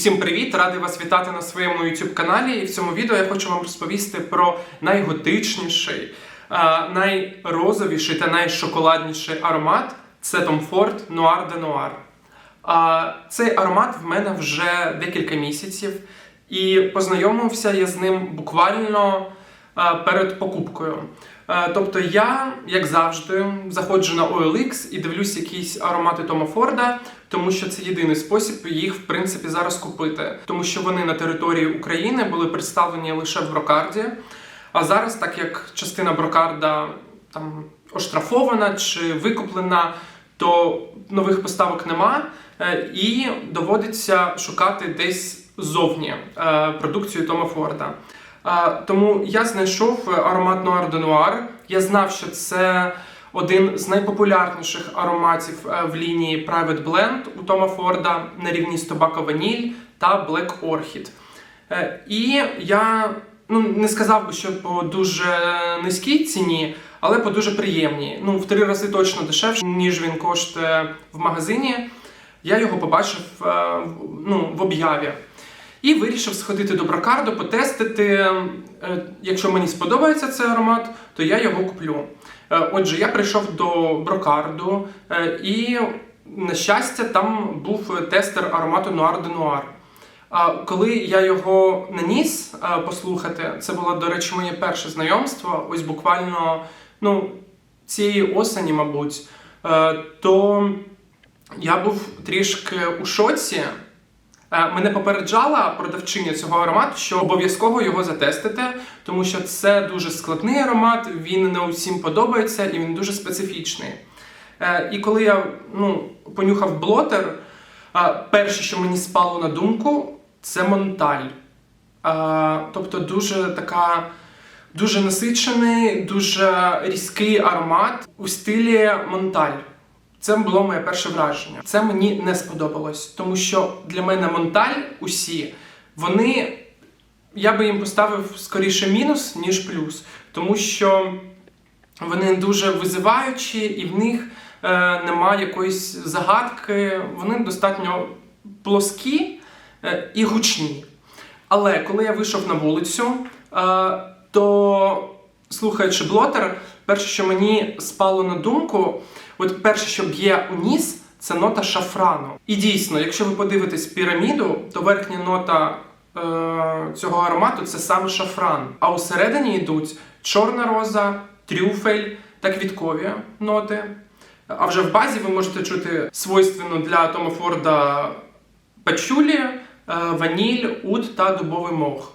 Усім привіт! Радий вас вітати на своєму YouTube каналі. І в цьому відео я хочу вам розповісти про найготичніший, е, найрозовіший та найшоколадніший аромат це Tom Ford Noir de Noir. Цей аромат в мене вже декілька місяців, і познайомився я з ним буквально е, перед покупкою. Е, Тобто я, як завжди, заходжу на OLX і дивлюсь якісь аромати Тома Форда, тому що це єдиний спосіб їх, в принципі, зараз купити. Тому що вони на території України були представлені лише в брокарді. А зараз, так як частина брокарда там оштрафована чи викуплена, то нових поставок нема, е, і доводиться шукати десь ззовні е, продукцію Тома Форда. Е, Тому я знайшов аромат Noir de Noir. Я знав, що це один з найпопулярніших ароматів е, в лінії Private Blend у Тома Форда на рівні з Tobacco Vanille та Black Orchid. Е, І я ну, не сказав би, що по дуже низькій ціні, але по дуже приємній. Ну, в три рази точно дешевше, ніж він коштує в магазині. Я його побачив е, ну, в об'яві. І вирішив сходити до Брокарду, потестити. Е, Якщо мені сподобається цей аромат, то я його куплю. Е, Отже, я прийшов до Брокарду, е, і, на щастя, там був тестер аромату Noir de Noir. Коли я його наніс послухати, це було, до речі, моє перше знайомство, ось буквально ну, цієї осені, мабуть, то я був трішки у шоці. Е, Мене попереджала продавчиня цього аромату, що обов'язково його затестити, тому що це дуже складний аромат, він не усім подобається і він дуже специфічний. Е, І коли я ну, понюхав блотер, е, перше, що мені спало на думку, це Монталь. Тобто дуже така. Дуже насичений, дуже різкий аромат у стилі Монталь. Це було моє перше враження. Це мені не сподобалось, тому що для мене Монталь усі, вони. Я би їм поставив скоріше мінус, ніж плюс, тому що вони дуже визиваючі, і в них е, немає якоїсь загадки, вони достатньо плоскі е, і гучні. Але коли я вийшов на вулицю, е, то слухаючи блотер, перше, що мені спало на думку, от перше, що б'є у ніс, це нота шафрану. І дійсно, якщо ви подивитесь піраміду, то верхня нота е, цього аромату це саме шафран. А усередині йдуть чорна роза, трюфель та квіткові ноти. А вже в базі ви можете чути свойственну для Тома Форда пачулі, е, ваніль, ут та дубовий мох.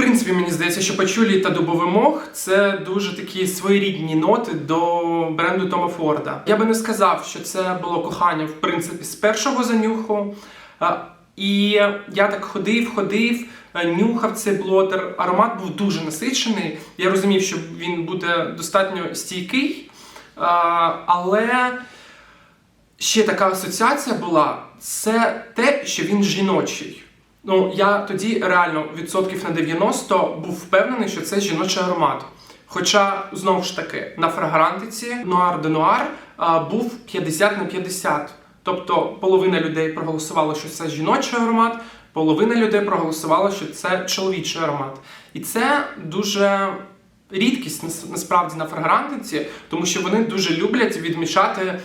Принципі, мені здається, що пачулі та дубовий мох це дуже такі своєрідні ноти до бренду Тома Форда. Я би не сказав, що це було кохання в принципі з першого занюху. І я так ходив, ходив, е, нюхав цей блотер. Аромат був дуже насичений. Я розумів, що він буде достатньо стійкий, але ще така асоціація була: це те, що він жіночий. Ну, я тоді реально відсотків на 90 був впевнений, що це жіночий аромат. Хоча, знову ж таки, на фрагрантиці de Noir а, був 50 на 50. Тобто половина людей проголосувала, що це жіночий аромат, половина людей проголосувала, що це чоловічий аромат. І це дуже рідкість насправді на фрагрантиці, тому що вони дуже люблять відмічати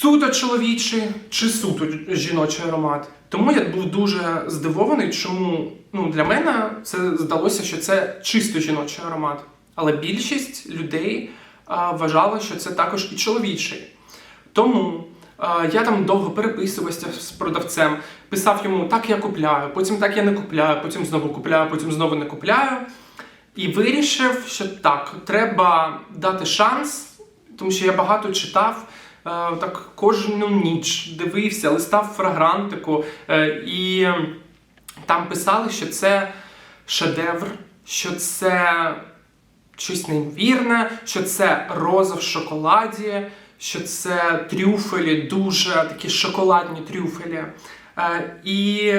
суто чоловічий чи суто жіночий аромат. Тому я був дуже здивований, чому ну, для мене це здалося, що це чисто жіночий аромат. Але більшість людей а, вважала, що це також і чоловічий. Тому а, я там довго переписувався з продавцем, писав йому, так я купляю, потім так я не купляю, потім знову купляю, потім знову не купляю. І вирішив, що так, треба дати шанс, тому що я багато читав. Е, Так кожну ніч дивився, листав фрагрантику, е, і там писали, що це шедевр, що це щось неймовірне, що це роза в шоколаді, що це трюфелі, дуже такі шоколадні трюфелі. Е, І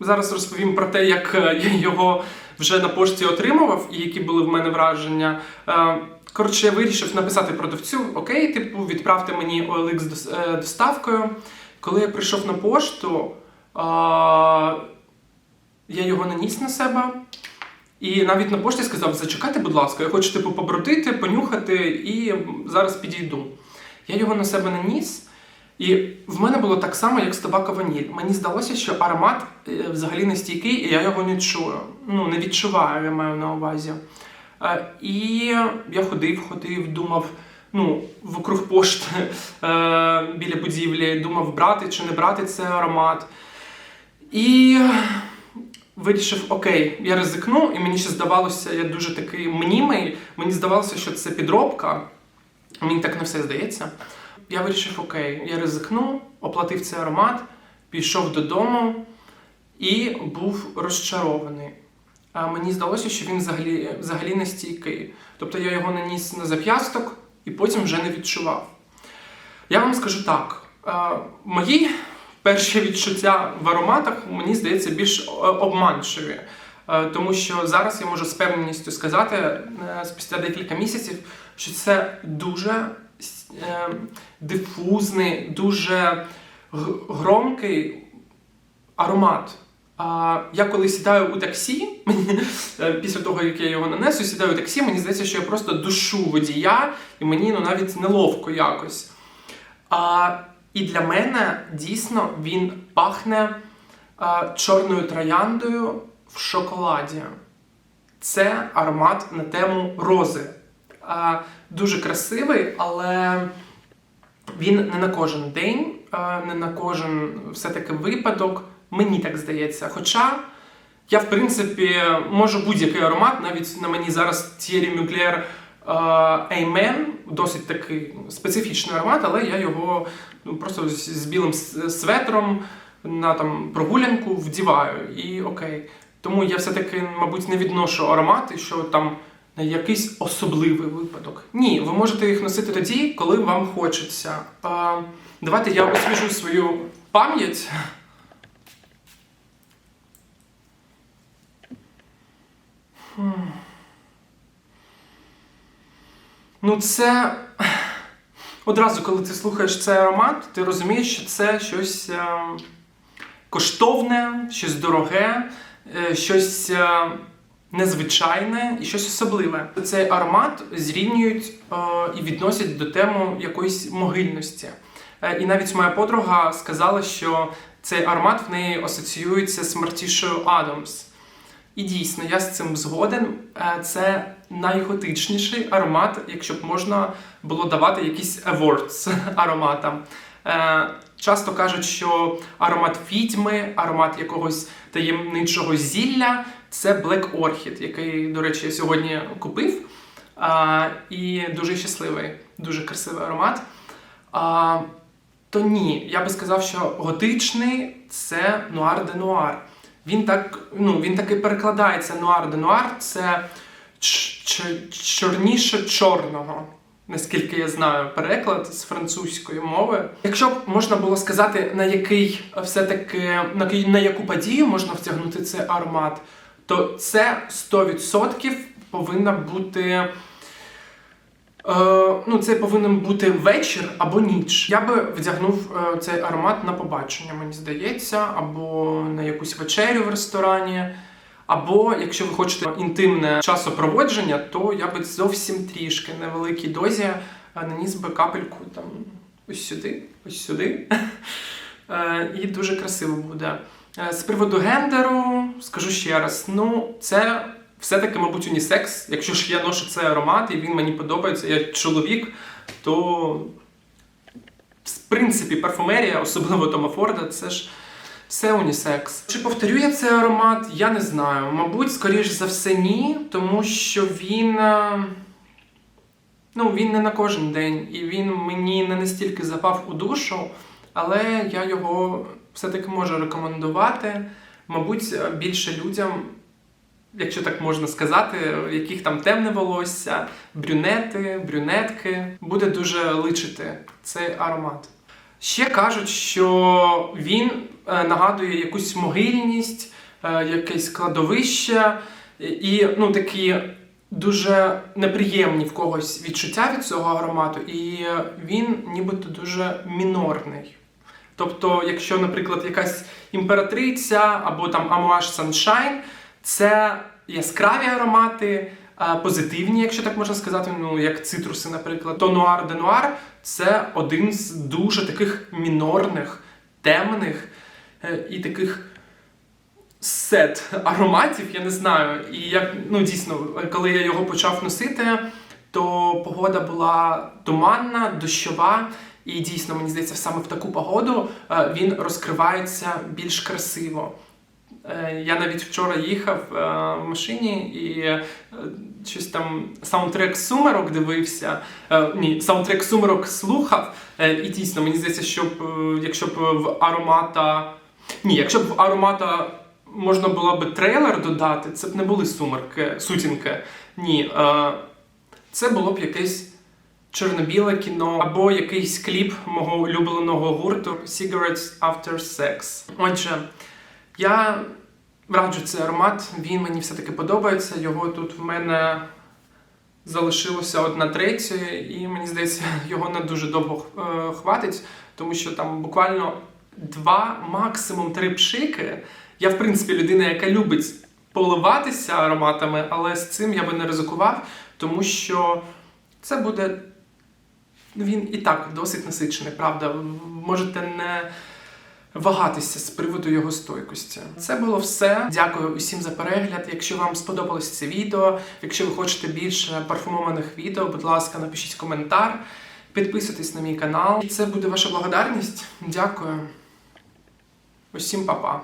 зараз розповім про те, як я його вже на пошті отримував і які були в мене враження. Коротше, я вирішив написати продавцю: Окей, типу, відправте мені OLX е, доставкою. Коли я прийшов на пошту, а, я його наніс на себе. І навіть на пошті сказав: зачекайте, будь ласка, я хочу типу побродити, понюхати і зараз підійду. Я його на себе наніс. І в мене було так само, як з табака ваніль. Мені здалося, що аромат е, взагалі не стійкий, і я його не чую. Ну, не відчуваю, я маю на увазі. Е, І я ходив, ходив, думав, ну, вокруг пошти е, біля будівлі, думав, брати чи не брати цей аромат. І вирішив, окей, я ризикну, і мені ще здавалося, я дуже такий мнімий, мені здавалося, що це підробка. Мені так не все здається. Я вирішив, окей, я ризикну, оплатив цей аромат, пішов додому і був розчарований. А мені здалося, що він взагалі, взагалі не стійкий. Тобто я його наніс на зап'ясток і потім вже не відчував. Я вам скажу так: е, мої перші відчуття в ароматах, мені здається, більш е, обманчиві. Е, Тому що зараз я можу з певністю сказати, спустя декілька місяців, що це дуже дифузний, дуже громкий аромат. Я коли сідаю у таксі, е, після того, як я його нанесу, сідаю у таксі, мені здається, що я просто душу водія, і мені ну, навіть неловко якось. А, і для мене дійсно він пахне а, чорною трояндою в шоколаді. Це аромат на тему рози. А, дуже красивий, але він не на кожен день, а, не на кожен все-таки випадок. Мені так здається. Хоча я, в принципі, можу будь-який аромат, навіть на мені зараз Thierry Mugler Amen, досить такий специфічний аромат, але я його ну, просто з, білим светром на там, прогулянку вдіваю. І окей. Тому я все-таки, мабуть, не відношу аромати, що там на якийсь особливий випадок. Ні, ви можете їх носити тоді, коли вам хочеться. Давайте я освіжу свою пам'ять. Ну, це одразу, коли ти слухаєш цей аромат, ти розумієш, що це щось е, коштовне, щось дороге, е, щось е, незвичайне і щось особливе. Цей аромат зрівнюють е, і відносять до теми якоїсь могильності. І навіть моя подруга сказала, що цей аромат в неї асоціюється з Мартішою Адамс. І дійсно, я з цим згоден. Е, Це найготичніший аромат, якщо б можна було давати якісь awards ароматам. Е, Часто кажуть, що аромат відьми, аромат якогось таємничого зілля це Black Orchid, який, до речі, я сьогодні купив. І дуже щасливий, дуже красивий аромат. То ні, я би сказав, що готичний це нуар де нуар. Він так, ну, він таки перекладається нуар де нуар, це чорніше чорного. Наскільки я знаю, переклад з французької мови. Якщо б можна було сказати, на який все-таки на, на яку подію можна втягнути цей аромат, то це 100% повинна бути. Е, ну, це повинен бути вечір або ніч. Я би вдягнув е, цей аромат на побачення, мені здається, або на якусь вечерю в ресторані. Або якщо ви хочете інтимне часопроводження, то я би зовсім трішки невеликій дозі е, наніс би капельку там ось сюди, ось сюди. І дуже красиво буде. З приводу гендеру, скажу ще раз: ну, це все-таки, мабуть, унісекс. Якщо ж я ношу цей аромат і він мені подобається, я чоловік, то в принципі парфумерія, особливо Тома Форда, це ж все унісекс. Чи повторю я цей аромат? Я не знаю. Мабуть, скоріш за все, ні, тому що він. е, Ну, він не на кожен день, і він мені не настільки запав у душу, але я його все-таки можу рекомендувати. Мабуть, більше людям, якщо так можна сказати, в яких там темне волосся, брюнети, брюнетки, буде дуже личити цей аромат. Ще кажуть, що він е, нагадує якусь могильність, е, якесь кладовище, і ну, такі дуже неприємні в когось відчуття від цього аромату, і він нібито дуже мінорний. Тобто, якщо, наприклад, якась імператриця або там Amouage Sunshine, це яскраві аромати, позитивні, якщо так можна сказати, ну як цитруси, наприклад. То Noir de Noir – це один з дуже таких мінорних, темних е, і таких сет ароматів, я не знаю. І як ну дійсно, коли я його почав носити, то погода була туманна, дощова. І дійсно, мені здається, саме в таку погоду е, він розкривається більш красиво. Е, Я навіть вчора їхав е, в машині і е, щось там саундтрек сумерок дивився. Ні, саундтрек сумерок слухав. І дійсно, мені здається, щоб якщо б в аромата. Ні, якщо б в аромата можна було б трейлер додати, це б не були сумерки, сутінки. Ні. Це було б якесь чорно-біле кіно або якийсь кліп мого улюбленого гурту Cigarettes After Sex. Отже, я раджу цей аромат, він мені все-таки подобається. Його тут в мене залишилося одна третя, і мені здається, його не дуже довго е, хватить, тому що там буквально два, максимум три пшики. Я, в принципі, людина, яка любить поливатися ароматами, але з цим я би не ризикував, тому що це буде. Він і так досить насичений, правда. Можете не вагатися з приводу його стойкості. Це було все. Дякую усім за перегляд. Якщо вам сподобалось це відео, якщо ви хочете більше парфумованих відео, будь ласка, напишіть коментар, підписуйтесь на мій канал. Це буде ваша благодарність. Дякую. Усім па-па.